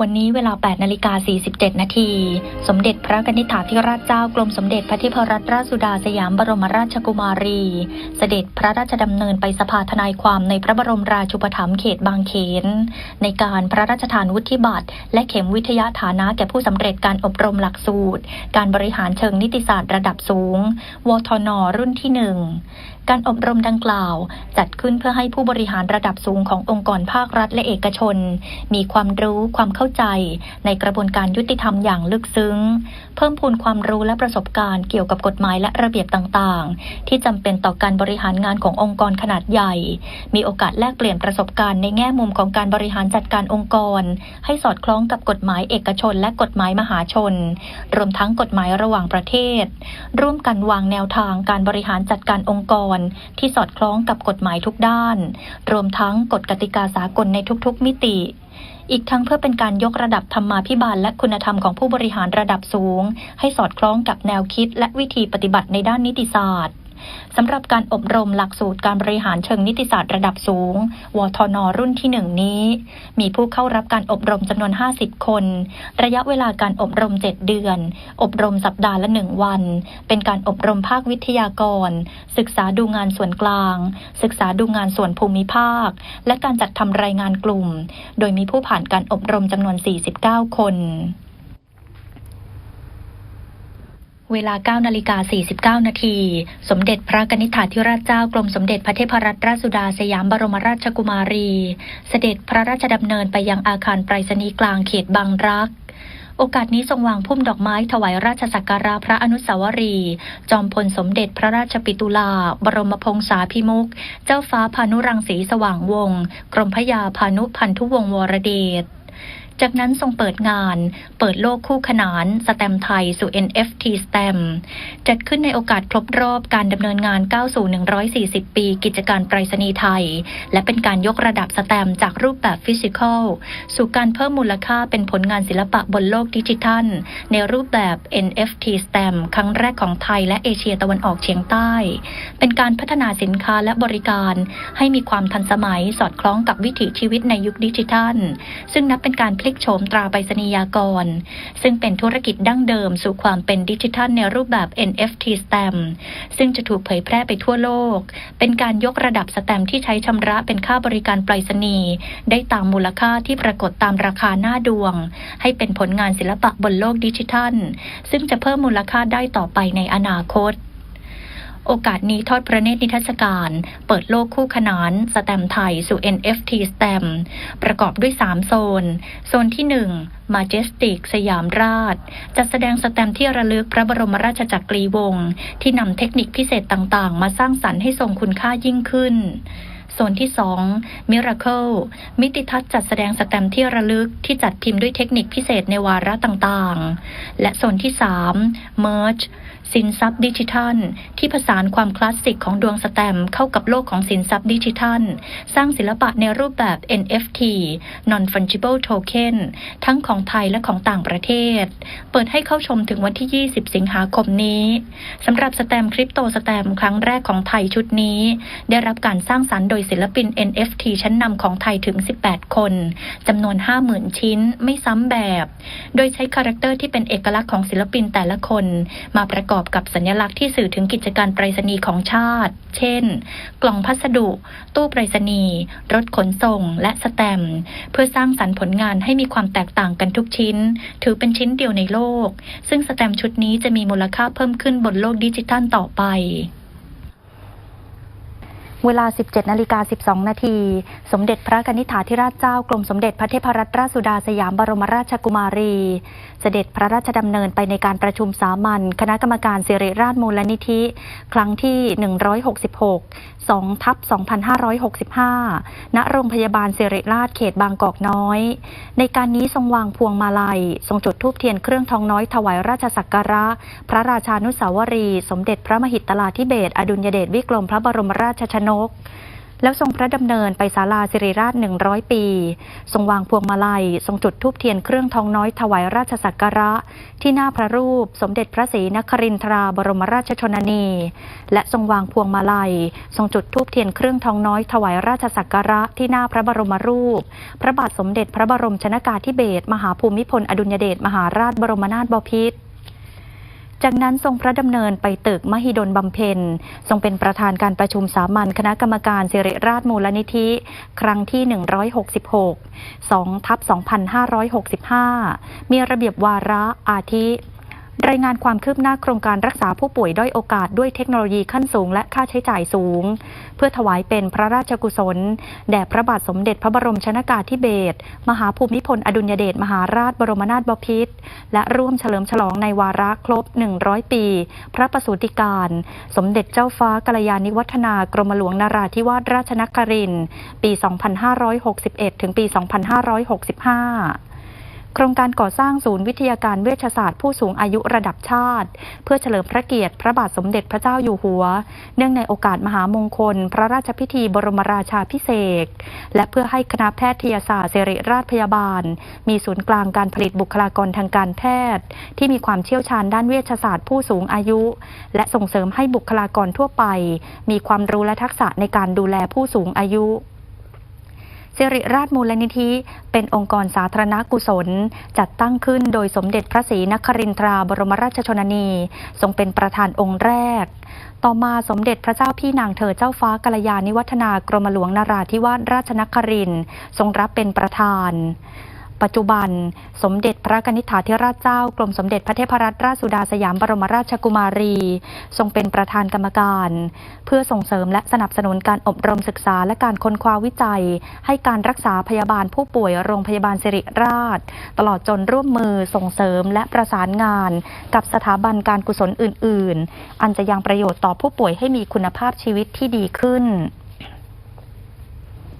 วันนี้เวลา 8 นาฬิกา 47 นาที สมเด็จพระนิธิถาธิราชเจ้ากรมสมเด็จพระเทพรัตนราชสุดาสยามบรมราชกุมารี เสด็จพระราชดำเนินไปสภาทนายความในพระบรมราชูปถัมภ์เขตบางเขน ในการพระราชทานวุฒิบัตรและเข็มวิทยาฐานะแก่ผู้สำเร็จการอบรมหลักสูตร การบริหารเชิงนิติศาสตร์ระดับสูง วทน รุ่นที่หนึ่งการอบรมดังกล่าว จัดขึ้นเพื่อให้ผู้บริหารระดับสูงขององค์กรภาครัฐและเอกชน มีความรู้ความเข้าาใจ ในกระบวนการยุติธรรมอย่างลึกซึ้ง เพิ่มพูนความรู้และประสบการณ์เกี่ยวกับกฎหมายและระเบียบต่างๆ ที่จำเป็นต่อการบริหารงานขององค์กรขนาดใหญ่ มีโอกาสแลกเปลี่ยนประสบการณ์ในแง่มุมของการบริหารจัดการองค์กร ให้สอดคล้องกับกฎหมายเอกชนและกฎหมายมหาชน รวมทั้งกฎหมายระหว่างประเทศ ร่วมกันวางแนวทางการบริหารจัดการองค์กร ที่สอดคล้องกับกฎหมายทุกด้าน รวมทั้งกฎกติกาสากลในทุกๆมิติ อีกทั้งเพื่อเป็นการยกระดับธรรมาภิบาลและคุณธรรมของผู้บริหารระดับสูง ให้สอดคล้องกับแนวคิดและวิธีปฏิบัติในด้านนิติศาสตร์ สำหรับการอบรมหลักสูตรการบริหารเชิงนิติศาสตร์ระดับสูง วทน รุ่นที่หนึ่งนี้ มีผู้เข้ารับการอบรมจำนวน 50 คน ระยะเวลาการอบรม 7 เดือน อบรมสัปดาห์ละ 1 วัน เป็นการอบรมภาควิทยากร ศึกษาดูงานส่วนกลาง ศึกษาดูงานส่วนภูมิภาค และการจัดทำรายงานกลุ่ม โดยมีผู้ผ่านการอบรมจำนวน 49 คน เวลา9นาฬิกา49 นาที สมเด็จพระนิธิถาธิราชเจ้ากรมสมเด็จพระเทพรัตนราชสุดาสยามบรมราชกุมารี เสด็จพระราชดำเนินไปยังอาคารไปรษณีย์กลางเขตบางรักโอกาสนี้ทรงวางพุ่มดอกไม้ถวายราชสักการะพระอนุสาวรีย์จอมพลสมเด็จพระราชปิตุลา บรมพงษาภิมุขเจ้าฟ้าพานุรังสีสว่างวงศ์กรมพระยาพานุพันธุวงศ์วรเดช จากนั้นทรงเปิดงาน เปิดโลกคู่ขนานสแตมไทยสู่ NFT สแตมจัดขึ้นในโอกาสครบรอบการดำเนินงานก้าวสู่ 140 ปี กิจการไปรษณีย์ไทย และเป็นการยกระดับสแตมจากรูปแบบฟิสิกอลสู่การเพิ่มมูลค่าเป็นผลงานศิลปะบนโลกดิจิทัล ในรูปแบบ NFT สแตมครั้งแรกของไทยและเอเชียตะวันออกเฉียงใต้ เป็นการพัฒนาสินค้าและบริการ ให้มีความทันสมัยสอดคล้องกับวิถีชีวิตในยุคดิจิทัล ซึ่งนับเป็นการพลิกโฉมตราไปรษณียากร ซึ่งเป็นธุรกิจดั้งเดิมสู่ความเป็นดิจิทัลในรูปแบบ NFT stamp ซึ่งจะถูกเผยแพร่ไปทั่วโลก เป็นการยกระดับสแตม์ที่ใช้ชำระเป็นค่าบริการไปรษณีย์ได้ตามมูลค่าที่ปรากฏตามราคาหน้าดวง ให้เป็นผลงานศิลปะบนโลกดิจิทัล ซึ่งจะเพิ่มมูลค่าได้ต่อไปในอนาคต โอกาสนี้ทอดพระเนตรนิทรรศการ เปิดโลกคู่ขนานสแตมไทยสู่ NFT สแตมประกอบด้วย 3 โซน โซนที่ 1 Majestic สยามราช จัดแสดงสแตมที่ระลึกพระบรมราชจักรีวงศ์ที่นำเทคนิคพิเศษต่างๆ มาสร้างสรรค์ให้ทรงคุณค่ายิ่งขึ้นโซนที่ 2 Miracle มิติทัศน์จัดแสดงสแตมที่ระลึกที่จัดพิมพ์ด้วยเทคนิคพิเศษในวาระต่างๆ และโซนที่ 3 Merge สินทรัพย์ดิจิทัล ที่ผสานความคลาสสิกของดวงสแตมเข้ากับโลกของสินทรัพย์ดิจิทัล สร้างศิลปะในรูปแบบ NFT Non Fungible Token ทั้งของไทยและของต่างประเทศ เปิดให้เข้าชมถึงวันที่ 20 สิงหาคมนี้สำหรับสแตมคริปโตสแตมครั้งแรกของไทยชุดนี้ ได้รับการสร้างสรรค์โดยศิลปิน NFT ชั้นนำของไทยถึง 18 คนจำนวน 50,000 ชิ้นไม่ซ้ำแบบ โดยใช้คาแรคเตอร์ที่เป็นเอกลักษณ์ของศิลปินแต่ละคน มาประกอบกับสัญลักษณ์ที่สื่อถึงกิจการไปรษณีย์ของชาติ เช่น กล่องพัสดุ ตู้ไปรษณีย์ รถขนส่ง และสแตมเพื่อสร้างสรรค์ผลงานให้มีความแตกต่างกันทุกชิ้น ถือเป็นชิ้นเดียวในโลก ซึ่งสแตมชุดนี้จะมีมูลค่าเพิ่มขึ้นบนโลกดิจิทัลต่อไป เวลา 17 นาฬิกา 12 นาที สมเด็จพระกนิษฐาธิราชเจ้ากรมสมเด็จพระเทพรัตนราชสุดาสยามบรมราชกุมารี เสด็จพระราชดำเนินไปในการประชุมสามัญคณะกรรมการสิริราชมูลนิธิ ครั้งที่ 166 2ทับ2565 ณ โรงพยาบาลสิริราชเขตบางกอกน้อย ในการนี้ทรงวางพวงมาลัย ทรงจุดธูปเทียนเครื่องทองน้อยถวายราชสักการะ พระราชานุสาวรี สมเด็จพระมหิตลาธิเบศอดุลยเดชวิกรมพระบรมราชชนก แล้วทรงพระดำเนินไปศาลาสิริราช 100 ปี ทรงวางพวงมาลัย ทรงจุดธูปเทียนเครื่องทองน้อยถวายราชสักการะ ที่หน้าพระรูปสมเด็จพระศรีนครินทราบรมราชชนนี และทรงวางพวงมาลัย ทรงจุดธูปเทียนเครื่องทองน้อยถวายราชสักการะที่หน้าพระบรมรูป พระบาทสมเด็จพระบรมชนากาธิเบศรมหาภูมิพลอดุลยเดชมหาราชบรมนาถบพิตร จากนั้นทรงพระดำเนินไปตึกมหิดลบำเพ็ญ ทรงเป็นประธานการประชุมสามัญคณะกรรมการสิริราชมูลนิธิ ครั้งที่ 166 2ทับ2565 มีระเบียบวาระอาทิ รายงานความคืบหน้าโครงการรักษาผู้ป่วยด้อยโอกาสด้วยเทคโนโลยีขั้นสูงและค่าใช้จ่ายสูง เพื่อถวายเป็นพระราชกุศล แด่พระบาทสมเด็จพระบรมชนากาธิเบศรมหาภูมิพลอดุลยเดชมหาราชบรมนาถบพิตรและร่วมเฉลิมฉลองในวาระครบ 100 ปี พระประสูติการ สมเด็จเจ้าฟ้ากัลยาณิวัฒนากรมหลวงนาราธิวาสราชนครินทร์ปี 2561 ถึงปี 2565 โครงการก่อสร้างศูนย์วิทยาการเวชศาสตร์ผู้สูงอายุระดับชาติ เพื่อเฉลิมพระเกียรติพระบาทสมเด็จพระเจ้าอยู่หัว เนื่องในโอกาสมหามงคล พระราชพิธีบรมราชาพิเศษและเพื่อให้คณะแพทยศาสตร์ศิริราชพยาบาล มีศูนย์กลางการผลิตบุคลากรทางการแพทย์ ที่มีความเชี่ยวชาญด้านเวชศาสตร์ผู้สูงอายุ และส่งเสริมให้บุคลากรทั่วไป มีความรู้และทักษะในการดูแลผู้สูงอายุ สิริราชมูลนิธิ เป็นองค์กรสาธารณกุศล จัดตั้งขึ้นโดยสมเด็จพระศรีนครินทราบรมราชชนนี ทรงเป็นประธานองค์แรก ต่อมาสมเด็จพระเจ้าพี่นางเธอเจ้าฟ้ากัลยาณิวัฒนากรมหลวงนาราธิวาสราชนครินทร์ทรงรับเป็นประธาน ปัจจุบัน สมเด็จพระกนิษฐาธิราชเจ้ากรมสมเด็จพระเทพรัตนราชสุดาสยามบรมราชกุมารี ทรงเป็นประธานกรรมการ เพื่อส่งเสริมและสนับสนุนการอบรมศึกษาและการค้นคว้าวิจัย ให้การรักษาพยาบาลผู้ป่วยโรงพยาบาลสิริราช ตลอดจนร่วมมือส่งเสริมและประสานงาน กับสถาบันการกุศลอื่น ๆ อันจะยังประโยชน์ต่อผู้ป่วยให้มีคุณภาพชีวิตที่ดีขึ้น